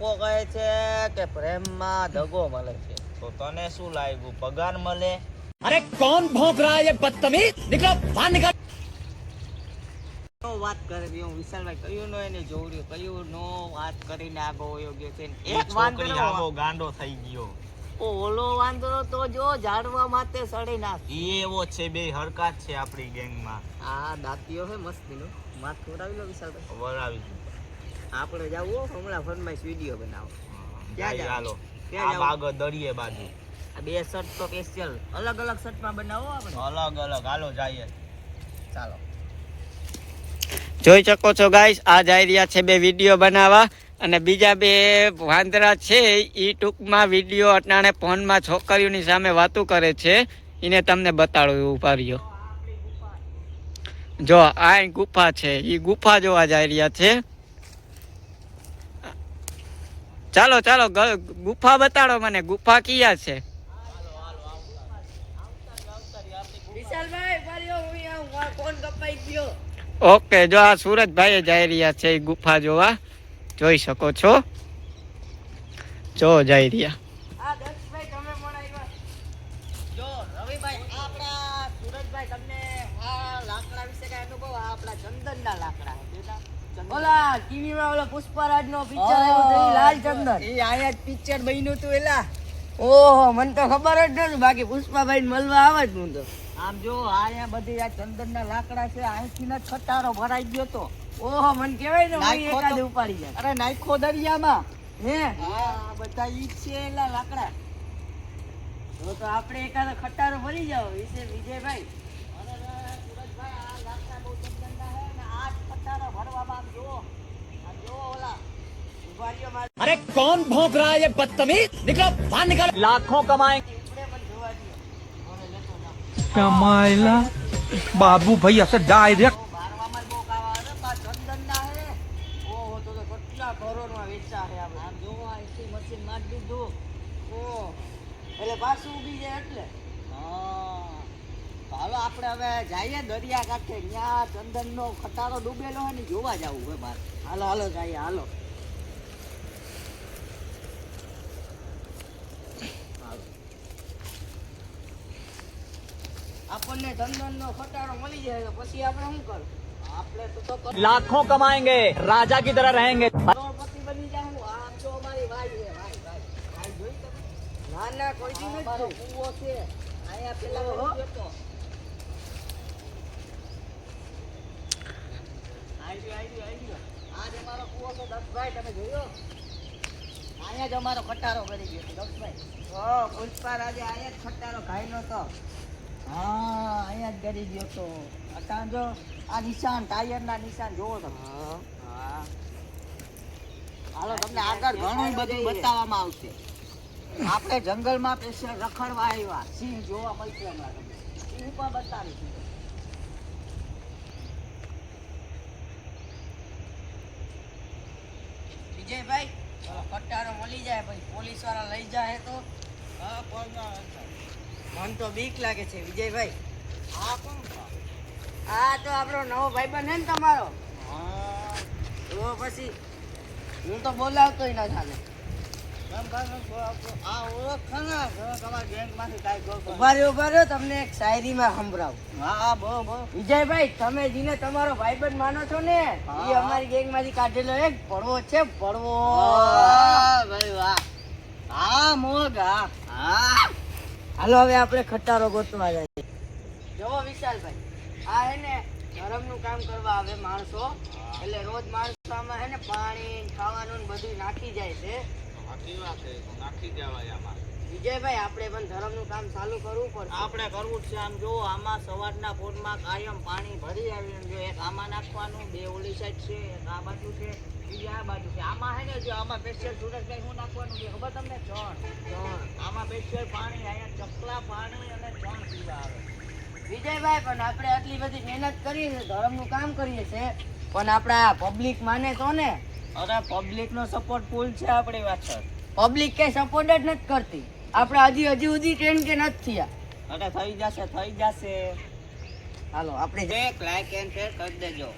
લોકો કહે છે કે પ્રેમમાં દગો મળે છે. તો તને શું લાગ્યું? પગાર મળે? અરે કોણ ભોંક રહા હે બદતમીઝ? નીકળો બહાર નીકળ. વાત કરવી હું વિશાલભાઈ કયું નો એને જોવડ્યું કયું નો વાત કરીને આગો યોગ્ય છે. એક છોકરી આગો ગાંડો થઈ ગયો. ઓલો વાંદરો તો જો ઝાડવા માટે સડી નાખ. એ એવો છે બે હરકત છે આપણી ગેંગમાં. આ દાંતીઓ હે મસ્તીનો. માથ ખવડાવી લો વિશાલભાઈ. દઉં. આપણે જાવું હો, હમણાં ફરમાઈશ વીડિયો બનાવો. ક્યાં ક્યાં આ જાવ? બાગ દરિયે બાજુ. આ બે શર્ટ તો સ્પેશિયલ અલગ અલગ શર્ટમાં બનાવો આપણે? અલગ અલગ. હાલો જઈએ. ચાલો. જોઈ શકો છો ગાઈસ આ જઈ રહ્યા છે બે વીડિયો બનાવવા. અને બીજા બે વાંદરા છે એ ટૂંકમાં વીડિયો અટાણે ફોનમાં છોકરીઓની સામે વાતો કરે છે. એને તમને બતાડું ઊભા રહ્યો જો આ ગુફા છે. એ ગુફા જોવા જઈ રહ્યા છે. ચાલો ચાલો ગુફા બતાડો મને. ગુફા ક્યાં છે? ઓકે જો આ સુરજભાઈ જઈ રહ્યા છે એ ગુફા જોવા. જોઈ શકો છો. જો જઈ રહ્યા. લાકડા વિશે કઈ અનુભવ? લાકડા. ઓલા ટીવીમાં ઓલો પુષ્પરાજ નો પિક્ચર આવ્યું હતું લાલ ચંદન. એ આયા જ પિક્ચર બન્યું તું એલા. ઓહો મને તો ખબર જ નથી બાકી પુષ્પાભાઈ મળવા આવે જ હું તો. આમ જો આયા બધી આ ચંદનના લાકડા છે અહીંથી જ ખટારો ભરાઈ ગયો તો. ઓહો મને કહેવાય ને હું એકાદ ઉપાડી જાય અરે નાખો દરિયામાં. હે? હા બધા ઈ છે એલા લાકડા. તો આપણે એકાદ ખટારો ભરી જાવ વિશે વિજયભાઈ. તો તો કેટલા કરોડમાં વેચા હે આ બધા. આમ જુઓ, આ એસી મશીન નાખી દીધું. ઓહ. એટલે પાછું ઊભી જાય એટલે હાલો આપણે હવે જઈએ દરિયા કાંઠે ત્યાં ચંદનનો ખટારો ડૂબેલો હોય ને જોવા જવું હોય બાર હાલો હાલો જઈએ હાલો આપણને ચંદનનો ખટારો મળી જાય તો પછી આપણે શું કરું આપણે તો તો लाखों कमाएंगे राजा की तरह रहेंगे કરોડપતિ બની જાઉં આમ તો અમારી વાઈ છે વાઈ વાઈ વાઈ જોઈ તમે ના ના કોઈ દી આ નથી મારો જોઈ. કૂવો છે અહીંયા પેલા ઓહો. ગયો તો આઈડી આઈડી આઈડી આ જે મારો કૂવો છે દક્ષભાઈ તમે જોયો અહીંયા જ અમારો ખટારો કરી ગયો છે દક્ષભાઈ હા પુષ્પા રાજે આયા જ ખટારો ખાઈ નતો હા, અહીંયા જ ગરી ગયો તો. અટાણ જો, આ નિશાન, ટાયરના નિશાન જોવો તમે. હા. હાલો, તમને આગળ ઘણું બધું બતાવવામાં આવશે. આપણે જંગલમાં પેશન્ટ રખડવા આવ્યા. સિંહ જોવા મળશે હમણાં તમને. સિંહ પણ બતાવીશું વિજયભાઈ ખટારો મળી જાય, પછી પોલીસવાળા લઈ જાય તો. હા, પણ મન તો બીક લાગે છે વિજયભાઈ. હા કોણ આ તો આપણો નવો ભાઈ બન ને તમારો. હા તો પછી હું તો બોલાવતોય ના ચાલે તમને એક શાયરીમાં સંભળાવું. વિજયભાઈ તમે જીને તમારો ભાઈબંધ માનો છો ને એ અમારી અમારી ગેંગમાંથી કાઢેલો એક પડવો છે પડવો ભાઈ વાહ. હા મોગ હા. હા. હાલો હવે આપણે ખટારો ગોતવા જઈએ જોવો વિશાલભાઈ આ હે ને ધરમનું કામ કરવા આવે માણસો. એટલે રોજ માણસો આમાં હે ને પાણી ખાવાનું ને બધું નાખી જાય છે. સાચી વાત છે નાખી જવાય આમાં. વિજયભાઈ આપણે પણ ધરમનું કામ ચાલુ કરવું પડશે. આપણે કરવું જ છે. આમ જો આમાં સવારના ફોનમાં કાયમ પાણી ભરી આવ્યું જો એક આમાં નાખવાનું બે ઓલી સાઈડ છે એક આ બાજુ છે બીજી આ બાજુ છે. આમાં હે ને જો આમાં સ્પેશિયલ સુરજભાઈ શું નાખવાનું છે? ખબર તમને? ચણ ચણ આમાં સ્પેશિયલ પાણી અહીંયા ચકલા પાણી અને ત્રણ પીવા આવે વિજયભાઈ પણ આપણે આટલી બધી મહેનત કરીએ છીએ ધર્મનું કામ કરીએ છીએ પણ આપણા પબ્લિક માને તો ને. અરે પબ્લિકનો સપોર્ટ ફૂલ છે આપણી પાછળ. પબ્લિક કંઈ સપોર્ટ જ નથી કરતી. આપણે હજી હજી સુધી ટ્રેન કે નથી થયા. અરે થઈ જશે થઈ જશે. હાલો આપણે જે લાઈક એન્ડ શેર કરી દેજો.